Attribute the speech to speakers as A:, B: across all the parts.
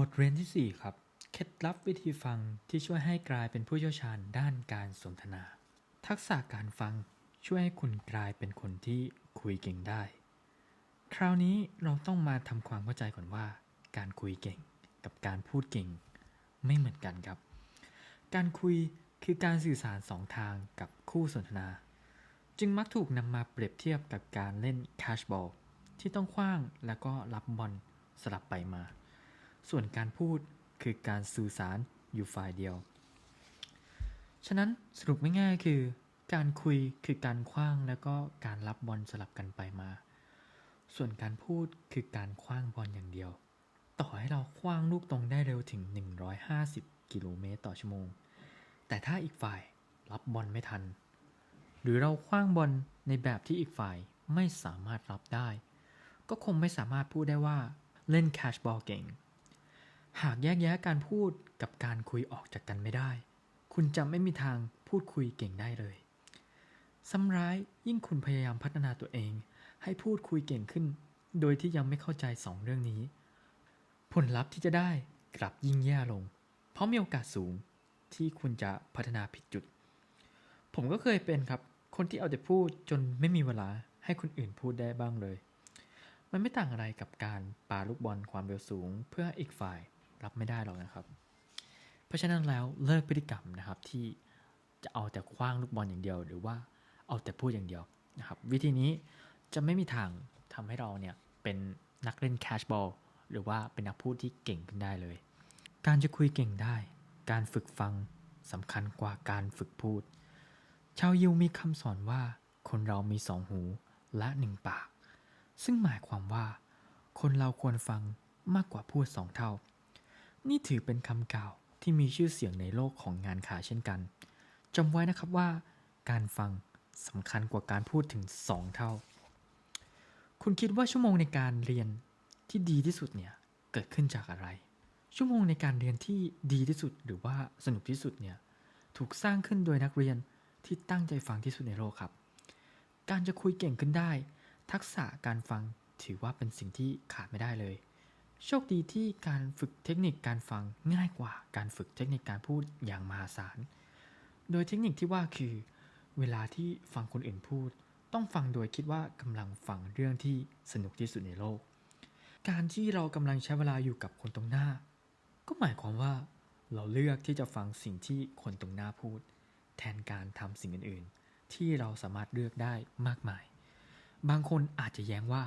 A: บทเรียนที่ 4 ครับ เคล็ดลับวิธีฟังที่ช่วยให้กลายเป็นผู้เชี่ยวชาญด้านการสนทนา ทักษะการฟังช่วยให้คุณกลายเป็นคนที่คุยเก่งได้ คราวนี้เราต้องมาทำความเข้าใจก่อนว่า การคุยเก่งกับการพูดเก่ง ไม่เหมือนกันครับ การคุยคือการสื่อสารสองทางกับคู่สนทนา จึงมักถูกนำมาเปรียบเทียบกับการเล่นแคชบอลที่ต้องคว้างแล้วก็รับบอลสลับไปมา ส่วนการพูดคือการสื่อสารอยู่ฝ่ายเดียว ฉะนั้นสรุปไม่ง่ายคือ การคุยคือการคว้างแล้วก็การรับบอลสลับกันไปมา ส่วนการพูดคือการคว้างบอลอย่างเดียว ต่อให้เราคว้างลูกตรงได้เร็วถึง 150 กิโลเมตรต่อชั่วโมง แต่ถ้าอีกฝ่ายรับบอลไม่ทัน หรือเราคว้างบอลในแบบที่อีกฝ่ายไม่สามารถรับได้ ก็คงไม่สามารถพูดได้ว่าเล่นแคชบอลเก่ง หากแยกแยะการพูดกับการคุยออกจากกันไม่ได้ คุณจะไม่มีทางพูดคุยเก่งได้เลยซ้ำร้ายยิ่งคุณพยายามพัฒนาตัวเอง ให้พูดคุยเก่งขึ้น โดยที่ยังไม่เข้าใจสองเรื่องนี้ ผลลัพธ์ที่จะได้กลับยิ่งแย่ลง เพราะมีโอกาสสูงที่คุณจะพัฒนาผิดจุด ผมก็เคยเป็นครับ คนที่เอาแต่พูดจนไม่มีเวลาให้คนอื่นพูดได้บ้างเลย มันไม่ต่างอะไรกับการปาลูกบอลความเร็วสูงเพื่ออีกฝ่าย รับไม่ได้หรอกนะครับ เพราะฉะนั้นแล้วเลิกพฤติกรรมนะครับที่จะเอาแต่คว้างลูกบอลอย่างเดียว หรือว่าเอาแต่พูดอย่างเดียวนะครับ วิธีนี้จะไม่มีทางทำให้เราเนี่ยเป็นนักเล่นแคชบอลหรือว่าเป็นนักพูดที่เก่งขึ้นได้เลย การจะคุยเก่งได้ การฝึกฟังสำคัญกว่าการฝึกพูด ชาวยิวมีคำสอนว่าคนเรามีสองหูและหนึ่งปาก ซึ่งหมายความว่า คนเราควรฟังมากกว่าพูดสองเท่า นี่ถือเป็นคำกล่าวที่มีชื่อเสียงในโลกของงานขายเช่นกันจำไว้นะครับว่า การฟังสำคัญกว่าการพูดถึงสองเท่า คุณคิดว่าชั่วโมงในการเรียนที่ดีที่สุดเนี่ยเกิดขึ้นจากอะไร ชั่วโมงในการเรียนที่ดีที่สุดหรือว่าสนุกที่สุดเนี่ยถูกสร้างขึ้นโดยนักเรียนที่ตั้งใจฟังที่สุดในโลกครับ การจะคุยเก่งขึ้นได้ ทักษะการฟังถือว่าเป็นสิ่งที่ขาดไม่ได้เลย โชคดีที่การฝึกเทคนิคการฟังง่ายกว่าการฝึกเทคนิคการพูดอย่างมหาศาล โดยเทคนิคที่ว่าคือ เวลาที่ฟังคนอื่นพูด ต้องฟังโดยคิดว่ากำลังฟังเรื่องที่สนุกที่สุดในโลก การที่เรากำลังใช้เวลาอยู่กับคนตรงหน้า ก็หมายความว่า เราเลือกที่จะฟังสิ่งที่คนตรงหน้าพูด แทนการทำสิ่งอื่น ๆ ที่เราสามารถเลือกได้มากมาย บางคนอาจจะแย้งว่า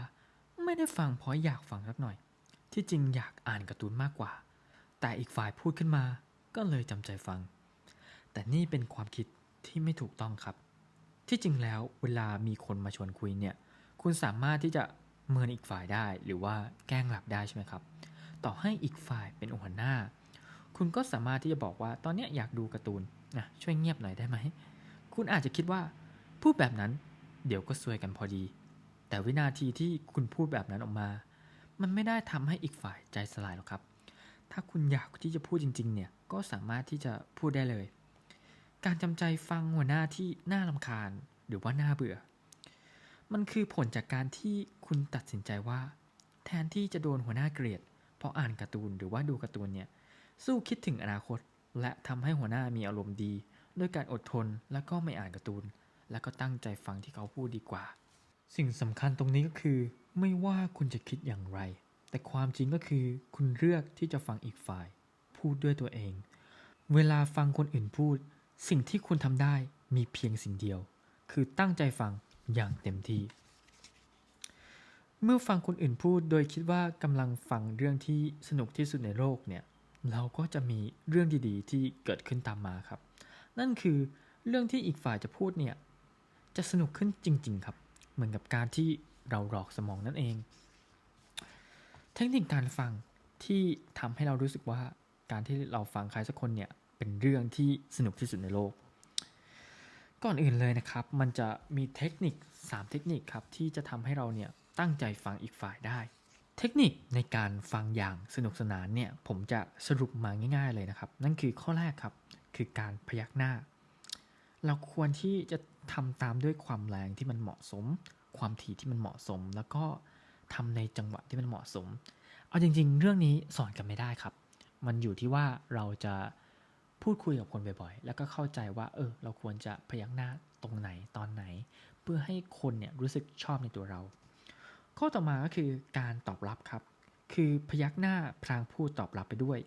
A: ไม่ได้ฟังเพราะอยากฟังสักหน่อย ที่จริงอยากอ่านการ์ตูนมากกว่า แต่อีกฝ่ายพูดขึ้นมา ก็เลยจำใจฟัง แต่นี่เป็นความคิดที่ไม่ถูกต้องครับ ที่จริงแล้วเวลามีคนมาชวนคุยเนี่ย คุณสามารถที่จะเมินอีกฝ่ายได้ หรือว่าแกล้งหลับได้ใช่ไหมครับ ต่อให้อีกฝ่ายเป็นหัวหน้า คุณก็สามารถที่จะบอกว่าตอนนี้อยากดูการ์ตูนนะช่วยเงียบหน่อยได้ไหม คุณอาจจะคิดว่าพูดแบบนั้นเดี๋ยวก็ซวยกันพอดี แต่วินาทีที่คุณพูดแบบนั้นออกมา มันไม่ได้ทำให้อีกฝ่ายใจสลายหรอกครับ ถ้าคุณอยากที่จะพูดจริง ๆ เนี่ย ก็สามารถที่จะพูดได้เลย การจำใจฟังหัวหน้าที่น่าลำคาญหรือว่าน่าเบื่อ มันคือผลจากการที่คุณตัดสินใจว่า แทนที่จะโดนหัวหน้าเกลียด เพราะอ่านการ์ตูนหรือว่าดูการ์ตูนเนี่ย สู้คิดถึงอนาคต และทำให้หัวหน้ามีอารมณ์ดี ด้วยการอดทนและก็ไม่อ่านการ์ตูน และก็ตั้งใจฟังที่เขาพูดดีกว่า สิ่งสำคัญตรงนี้ก็คือ ไม่ว่าคุณจะคิดอย่างไร แต่ความจริงก็คือ คุณเลือกที่จะฟังอีกฝ่าย พูดด้วยตัวเอง เวลาฟังคนอื่นพูด สิ่งที่คุณทำได้มีเพียงสิ่งเดียว คือตั้งใจฟังอย่างเต็มที่ เมื่อฟังคนอื่นพูดโดยคิดว่ากำลังฟังเรื่องที่สนุกที่สุดในโลกเนี่ยเราก็จะมีเรื่องดีๆ ที่เกิดขึ้นตามมาครับ นั่นคือเรื่องที่อีกฝ่ายจะพูดเนี่ยจะสนุกขึ้นจริง ๆ ครับ เหมือนกับการที่เราหลอกสมองนั่นเอง เทคนิคการฟังที่ทำให้เรารู้สึกว่าการที่เราฟังใครสักคนเนี่ยเป็นเรื่องที่สนุกที่สุดในโลก ก่อนอื่นเลยนะครับ มันจะมีเทคนิค 3 เทคนิคครับที่จะทำให้เราเนี่ยตั้งใจฟังอีกฝ่ายได้ เทคนิคในการฟังอย่างสนุกสนานเนี่ยผมจะสรุปมาง่าย ๆเลยนะครับ นั่นคือข้อแรกครับคือการพยักหน้า เราควรที่จะ ทำตามด้วยความแรงที่มันเหมาะสม ความถี่ที่มันเหมาะสม แล้วก็ทำในจังหวะที่มันเหมาะสม เอาจริง ๆ เรื่องนี้สอนกันไม่ได้ครับ มันอยู่ที่ว่าเราจะพูดคุยกับคนบ่อยๆ แล้วก็เข้าใจว่า เออ เราควรจะพยักหน้าตรงไหนตอนไหน เพื่อให้คนเนี่ยรู้สึกชอบในตัวเรา ข้อต่อมาก็คือการตอบรับครับ คือพยักหน้าพลางพูดตอบรับไปด้วย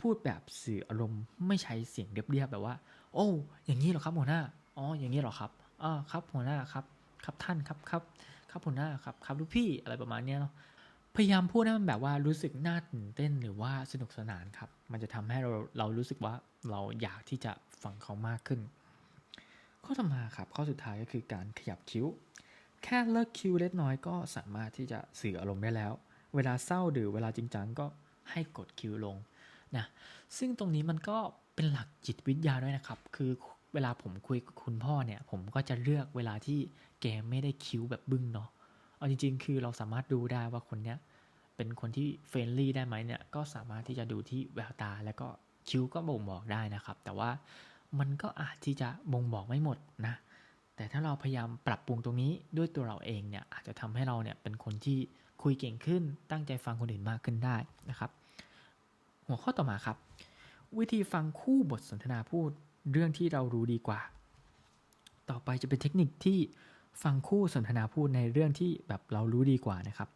A: พูดแบบสื่ออารมณ์ไม่ใช้เสียงเรียบๆแบบว่า โอ้ อย่างนี้เหรอครับหัวหน้า อ๋ออย่างนี้หรอครับอ่าครับหัวหน้าครับ ครับท่านครับครับครับหัวหน้าครับครับลูกพี่อะไรประมาณเนี้ยเนาะพยายามพูดให้มันแบบว่ารู้สึกน่าตื่นเต้นหรือว่าสนุกสนานครับ มันจะทำให้เราเรารู้สึกว่าเราอยากที่จะฟังเขามากขึ้น ข้อต่อมาครับข้อสุดท้ายก็คือการขยับคิ้ว แค่เลิกคิ้วเล็กน้อยก็สามารถที่จะสื่ออารมณ์ได้แล้ว เวลาเศร้าหรือเวลาจริงจังก็ให้กดคิ้วลงนะซึ่งตรงนี้มันก็เป็นหลักจิตวิทยาด้วยนะครับ คือ เวลาผมคุยกับคุณพ่อเนี่ย ผมก็จะเลือกเวลาที่แกไม่ได้คิ้วแบบบึ้งเนาะเอาจริง ๆ คือเราสามารถดูได้ว่าคนเนี้ยเป็นคนที่เฟรนลี่ได้ไหมเนี่ยก็สามารถที่จะดูที่แววตา แล้วก็คิ้วก็บ่งบอกได้นะครับ แต่ว่ามันก็อาจที่จะบ่งบอกไม่หมดนะ แต่ถ้าเราพยายามปรับปรุงตรงนี้ด้วยตัวเราเองเนี่ยอาจจะทำให้เราเนี่ยเป็นคนที่คุยเก่งขึ้น ตั้งใจฟังคนอื่นมากขึ้นได้นะครับ หัวข้อต่อมาครับ วิธีฟังคู่บทสนทนาพูด เรื่องที่เรารู้ดีกว่า ต่อไปจะเป็นเทคนิคที่ฟังคู่สนทนาพูดในเรื่องที่แบบเรารู้ดีกว่านะครับ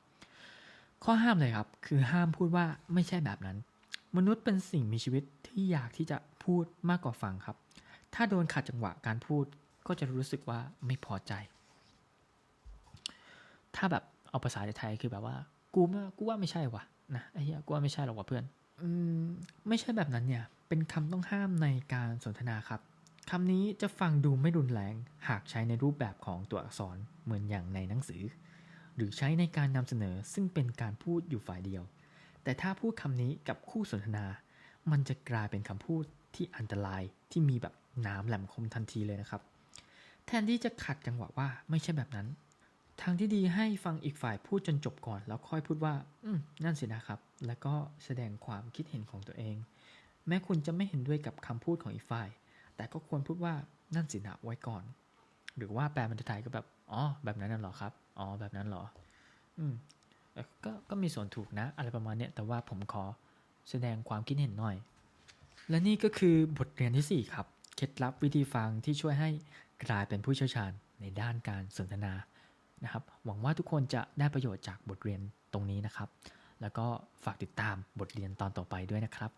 A: ข้อห้ามเลยครับ คือห้ามพูดว่าไม่ใช่แบบนั้น มนุษย์เป็นสิ่งมีชีวิตที่อยากที่จะพูดมากกว่าฟังครับ ถ้าโดนขัดจังหวะการพูดก็จะรู้สึกว่าไม่พอใจ ถ้าแบบเอาภาษาไทยคือแบบว่า กูว่ากูว่าไม่ใช่ว่ะนะไอ้เหี้ยกูว่าไม่ใช่หรอกว่ะเพื่อน อืมไม่ใช่แบบนั้นเนี่ย เป็นคำต้องห้ามในการสนทนาครับคำนี้จะฟังดูไม่รุนแรงหากใช้ในรูปแบบของตัวอักษรเหมือนอย่างในหนังสือ หรือใช้ในการนำเสนอซึ่งเป็นการพูดอยู่ฝ่ายเดียว แต่ถ้าพูดคำนี้กับคู่สนทนา มันจะกลายเป็นคำพูดที่อันตรายที่มีแบบน้ำแหลมคมทันทีเลยนะครับ แทนที่จะขัดจังหวะว่าไม่ใช่แบบนั้น ทางที่ดีให้ฟังอีกฝ่ายพูดจนจบก่อน แล้วค่อยพูดว่า อืมนั่นสินะครับ แล้วก็แสดงความคิดเห็นของตัวเอง แม้คุณจะไม่เห็นด้วยกับคำพูดของอีกฝ่าย แต่ก็ควรพูดว่านั่นสินะไว้ก่อน หรือว่าแปลเป็นไทยก็แบบ อ๋อ แบบนั้นน่ะหรอครับ อ๋อ แบบนั้นหรอ อืมก็ก็มีส่วนถูกนะ อะไรประมาณเนี้ย แต่ว่าผมขอแสดงความคิดเห็นหน่อย และนี่ก็คือบทเรียนที่ 4 ครับ เคล็ดลับวิธีฟังที่ช่วยให้กลายเป็นผู้เชี่ยวชาญในด้านการสนทนานะครับ หวังว่าทุกคนจะได้ประโยชน์จากบทเรียนตรงนี้นะครับ แล้วก็ฝากติดตามบทเรียนตอนต่อไปด้วยนะครับ